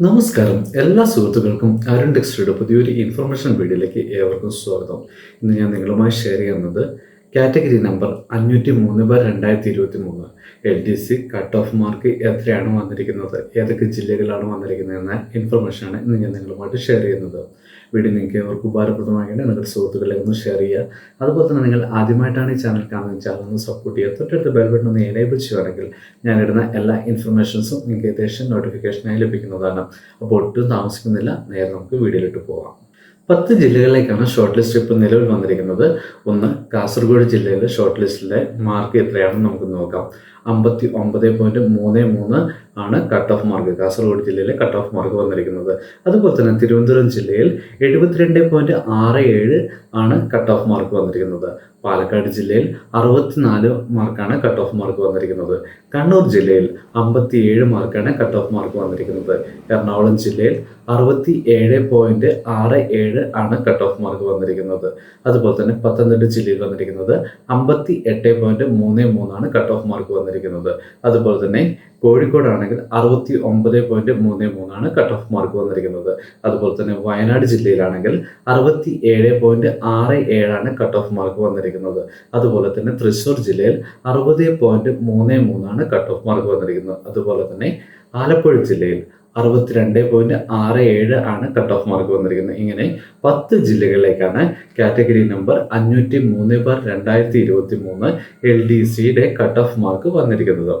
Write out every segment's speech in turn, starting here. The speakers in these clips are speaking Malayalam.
നമസ്കാരം. എല്ലാ സുഹൃത്തുക്കൾക്കും അരുൺ ടെക്സ്റ്റയുടെ പുതിയൊരു ഇൻഫർമേഷൻ വീഡിയോയിലേക്ക് ഏവർക്കും സ്വാഗതം. ഇന്ന് ഞാൻ നിങ്ങളുമായി ഷെയർ ചെയ്യുന്നത് കാറ്റഗറി നമ്പർ അഞ്ഞൂറ്റി മൂന്ന് ബാർ രണ്ടായിരത്തി ഇരുപത്തി മൂന്ന് L D C cut off mark എത്രയാണ് വന്നിരിക്കുന്നത്? ഏതൊക്കെ ജില്ലകളാണ് വന്നിരിക്കുന്നത് എന്ന ഇൻഫർമേഷനാണ് ഇന്ന് ഞാൻ നിങ്ങളുമായിട്ട് ഷെയർ ചെയ്യുന്നത്. വീഡിയോ നിങ്ങൾക്ക് അവർക്ക് ഉപകാരപ്രദമാകേണ്ട നിങ്ങളുടെ സുഹൃത്തുക്കളെ ഒന്ന് ഷെയർ ചെയ്യുക. അതുപോലെ തന്നെ നിങ്ങൾ ആദ്യമായിട്ടാണ് ഈ ചാനൽ കാണുന്ന ചാനൽ ഒന്ന് സപ്പോർട്ട് ചെയ്യുക. തൊട്ടടുത്ത് ബെൽ ബട്ടൺ ഒന്ന് എനേബിൾ ചെയ്യുകയാണെങ്കിൽ ഇടുന്ന എല്ലാ ഇൻഫർമേഷൻസും നിങ്ങൾക്ക് ഏകദേശം നോട്ടിഫിക്കേഷനായി ലഭിക്കുന്നതാണ്. അപ്പോൾ ഒട്ടും താമസിക്കുന്നില്ല. നേരെ നമുക്ക് വീഡിയോയിലിട്ട് പോകാം. പത്ത് ജില്ലകളിലേക്കാണ് ഷോർട്ട് ലിസ്റ്റ് ഇപ്പോൾ നിലവിൽ വന്നിരിക്കുന്നത്. ഒന്ന് കാസർഗോഡ് ജില്ലയിലെ ഷോർട്ട് ലിസ്റ്റിലെ മാർക്ക് എത്രയാണെന്ന് നമുക്ക് നോക്കാം. അമ്പത്തി ഒമ്പത് പോയിന്റ് മൂന്ന് മൂന്ന് ആണ് കട്ട് ഓഫ് മാർക്ക് കാസർഗോഡ് ജില്ലയിലെ കട്ട് ഓഫ് മാർക്ക് വന്നിരിക്കുന്നത്. അതുപോലെ തന്നെ തിരുവനന്തപുരം ജില്ലയിൽ എഴുപത്തിരണ്ട് പോയിന്റ് ആറ് ഏഴ് ആണ് കട്ട് ഓഫ് മാർക്ക് വന്നിരിക്കുന്നത്. പാലക്കാട് ജില്ലയിൽ അറുപത്തിനാല് മാർക്കാണ് കട്ട് ഓഫ് മാർക്ക് വന്നിരിക്കുന്നത്. കണ്ണൂർ ജില്ലയിൽ അമ്പത്തി ഏഴ് മാർക്കാണ് കട്ട് ഓഫ് മാർക്ക് വന്നിരിക്കുന്നത്. എറണാകുളം ജില്ലയിൽ അറുപത്തി ഏഴ് പോയിന്റ് ആറ് ഏഴ് ആണ് കട്ട് ഓഫ് മാർക്ക് വന്നിരിക്കുന്നത്. അതുപോലെ തന്നെ പത്തനംതിട്ട ജില്ലയിൽ വന്നിരിക്കുന്നത് അമ്പത്തി എട്ട് പോയിന്റ് മൂന്ന് മൂന്നാണ് കട്ട് ഓഫ് മാർക്ക് വന്നിരിക്കുന്നത്. അതുപോലെ തന്നെ കോഴിക്കോടാണെങ്കിൽ അറുപത്തി ഒമ്പത് പോയിന്റ് മൂന്ന് മൂന്നാണ് കട്ട് ഓഫ് മാർക്ക് വന്നിരിക്കുന്നത്. അതുപോലെ തന്നെ വയനാട് ജില്ലയിലാണെങ്കിൽ അറുപത്തി ഏഴ് പോയിന്റ് ആറ് ഏഴാണ് കട്ട് ഓഫ് മാർക്ക് വന്നിരിക്കുന്നത്. അതുപോലെ തന്നെ തൃശ്ശൂർ ജില്ലയിൽ അറുപത് പോയിന്റ് മൂന്ന് മൂന്നാണ് കട്ട് ഓഫ് മാർക്ക് വന്നിരിക്കുന്നത്. അതുപോലെ തന്നെ ആലപ്പുഴ ജില്ലയിൽ അറുപത്തിരണ്ട് പോയിന്റ് ആറ് ഏഴ് ആണ് കട്ട് ഓഫ് മാർക്ക് വന്നിരിക്കുന്നത്. ഇങ്ങനെ പത്ത് ജില്ലകളിലേക്കാണ് കാറ്റഗറി നമ്പർ അഞ്ഞൂറ്റി മൂന്ന് ബാർ രണ്ടായിരത്തി ഇരുപത്തി മൂന്ന് എൽ ഡി സിയുടെ കട്ട് ഓഫ് മാർക്ക് വന്നിരിക്കുന്നത്.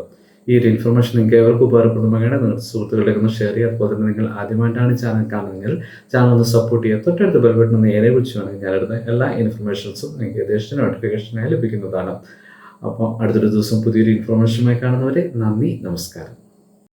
ഈ ഒരു ഇൻഫർമേഷൻ നിങ്ങൾക്ക് ഏവർക്കും ഉപകാരപ്രദമാകണം. നിങ്ങളുടെ സുഹൃത്തുക്കളിലേക്ക് ഒന്ന് ഷെയർ ചെയ്യുക. അതുപോലെ തന്നെ നിങ്ങൾ ആദ്യമായിട്ടാണ് ചാനൽ കാണുന്നതെങ്കിൽ ചാനൽ ഒന്ന് സപ്പോർട്ട് ചെയ്യുക. തൊട്ടടുത്ത് ബെൽബട്ടൺ ഒന്ന് ഏറെ ഞാനെടുത്ത എല്ലാ ഇൻഫർമേഷൻസും നിങ്ങൾക്ക് ഏകദേശം നോട്ടിഫിക്കേഷനായി ലഭിക്കുന്നതാണ്. അപ്പോൾ അടുത്തൊരു ദിവസം പുതിയൊരു ഇൻഫർമേഷനുമായി കാണുന്നവരെ നന്ദി നമസ്കാരം.